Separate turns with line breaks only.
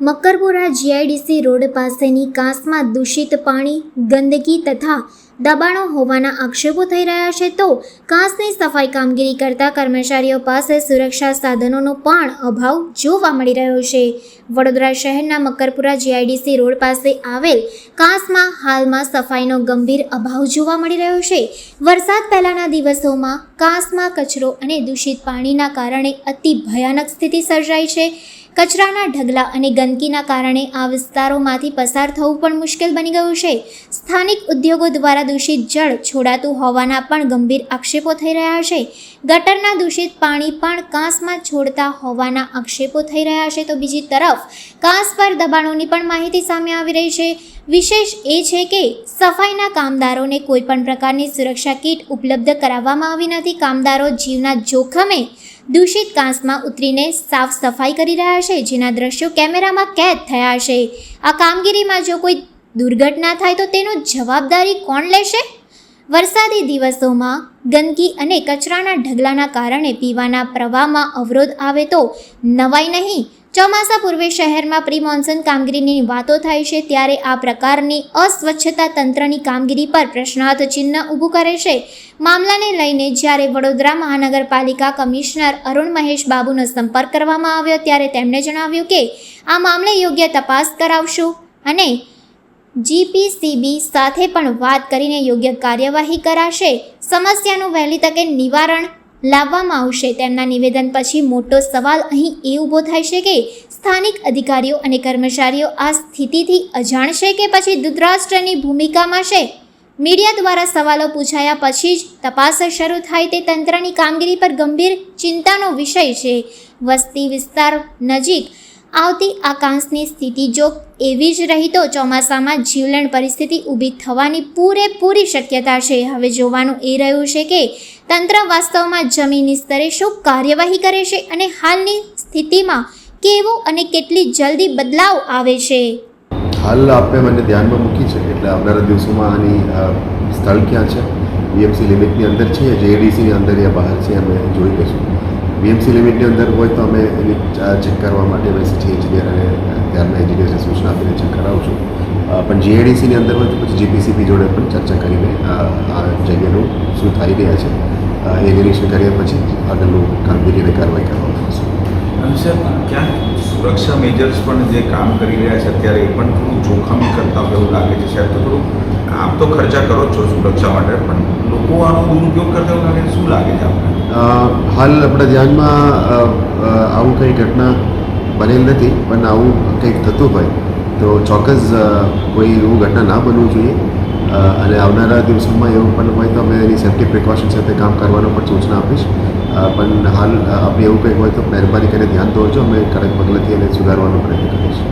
Makarpura GIDC road પાસેની કાંસમાં દૂષિત પાણી, ગંદકી તથા દબાણો હોવાના આક્ષેપો થઈ રહ્યા છે તો કાંસની સફાઈ કામગીરી કરતા કર્મચારીઓ પાસે સુરક્ષા સાધનોનો પણ અભાવ જોવા મળી રહ્યો છે. વડોદરા શહેરના મક્કરપુરા જીઆઈડીસી રોડ પાસે આવેલ કાંસમાં હાલમાં સફાઈનો ગંભીર અભાવ જોવા મળી રહ્યો છે. વરસાદ પહેલાના દિવસોમાં કાંસમાં કચરો અને દૂષિત પાણીના કારણે અતિ ભયાનક સ્થિતિ સર્જાઈ છે. કચરાના ઢગલા અને ગંદકીના કારણે આ વિસ્તારોમાંથી પસાર થવું પણ મુશ્કેલ બની ગયું છે. સ્થાનિક ઉદ્યોગો દ્વારા દૂષિત જળ છોડાતું હોવાના પણ ગંભીર આક્ષેપો થઈ રહ્યા છે. ગટરના દૂષિત પાણી પણ કાંસમાં છોડતા હોવાના આક્ષેપો થઈ રહ્યા છે. તો બીજી તરફ, કાંસ પર દબાણોની પણ માહિતી સામે આવી રહી છે. વિશેષ એ છે કે, સફાઈના કામદારોને કોઈપણ પ્રકારની સુરક્ષા કીટ ઉપલબ્ધ કરાવવામાં આવી નથી. કામદારો જીવના જોખમે દૂષિત કાંસમાં ઉતરીને સાફ સફાઈ કરી રહ્યા છે, જેના દ્રશ્યો કેમેરામાં કેદ થયા છે. આ કામગીરીમાં જો કોઈ દુર્ઘટના થાય તો તેનો જવાબદારી કોણ લેશે? વરસાદી દિવસોમાં ગંદકી અને કચરાના ઢગલાના કારણે પીવાના પ્રવાહમાં અવરોધ આવે તો નવાઈ નહીં. ચોમાસા પૂર્વે શહેરમાં પ્રી મોન્સૂન કામગીરીની વાતો થાય છે ત્યારે આ પ્રકારની અસ્વચ્છતા તંત્રની કામગીરી પર પ્રશ્નાર્થ ચિહ્ન ઊભું કરે છે. મામલાને લઈને જ્યારે વડોદરા મહાનગરપાલિકા કમિશનર અરુણ મહેશ બાબુનો સંપર્ક કરવામાં આવ્યો ત્યારે તેમણે જણાવ્યું કે, આ મામલે યોગ્ય તપાસ કરાવશું અને જીપીસીબી સાથે પણ વાત કરીને યોગ્ય કાર્યવાહી કરાશે. સમસ્યાનું વહેલી તકે નિવારણ લાવવામાં આવશે. તેમના નિવેદન પછી મોટો સવાલ અહીં એ ઊભો થાય છે કે સ્થાનિક અધિકારીઓ અને કર્મચારીઓ આ સ્થિતિથી અજાણ છે કે પછી ધૃતરાષ્ટ્રની ભૂમિકામાં છે? મીડિયા દ્વારા સવાલો પૂછાયા પછી જ તપાસ શરૂ થાય તે તંત્રની કામગીરી પર ગંભીર ચિંતાનો વિષય છે. વસ્તી વિસ્તાર નજીક આવતી આકાંક્ષની સ્થિતિ જો એવી જ રહી તો ચોમાસામાં જીવલેણ પરિસ્થિતિ ઊભી થવાની પૂરેપૂરી શક્યતા છે. હવે જોવાનું એ રહ્યું છે કે તંત્ર વાસ્તવમાં જમીની સ્તરે શું કાર્યવાહી કરે છે અને હાલની સ્થિતિમાં કેવો અને કેટલી જલ્દી બદલાવ આવે છે?
હાલ આપણે મને ધ્યાનમાં મૂકી છે એટલે આવનારા દિવસોમાં આની સ્થળ ક્યાં છે? વીએમસી લિમિટની અંદર છે જેએડીસીની અંદર યા બહાર છે અમે જોઈ લઈશું. વીએમસી લિમિટની અંદર હોય તો અમે એની ચેક કરવા માટે અમે સિટી એન્જિનિયર અને ત્યારના એન્જિનિયરને સૂચના આપીને ચેક કરાવશું. પણ જીએડીસીની અંદર હોય તો પછી જીપીસીપી જોડે પણ ચર્ચા કરીને આ જગ્યાનું શું થઈ રહ્યા છે. એ નિરીક્ષણ કર્યા પછી આગળનું કામગીરી અને કાર્યવાહી કરવામાં આવશે.
અને સર ક્યાંક સુરક્ષા મેજર્સ પણ જે કામ કરી રહ્યા છે અત્યારે એ પણ થોડું જોખમી કરતા હોય એવું લાગે છે. સાહેબ તો થોડું આમ તો ખર્ચા કરો જ છો સુરક્ષા માટે પણ લોકો આનો દુરુપયોગ કરતા એવું લાગે શું લાગે છે આપણે
હાલ આપણા ધ્યાનમાં આવું કંઈ ઘટના બનેલ નથી પણ આવું કંઈક થતું હોય તો ચોક્કસ કોઈ એવું ઘટના ના બનવું જોઈએ. અને આવનારા દિવસોમાં એવું પણ હોય તો અમે એની સેફ્ટી પ્રિકોશન સાથે કામ કરવાનો પણ સૂચના આપીશ. પણ હાલ આપણે એવું કંઈક હોય તો મહેરબાની કરીને ધ્યાન દોરજો. અમે કડક પગલાંથી એને સુધારવાનો પ્રયત્ન કરીશું.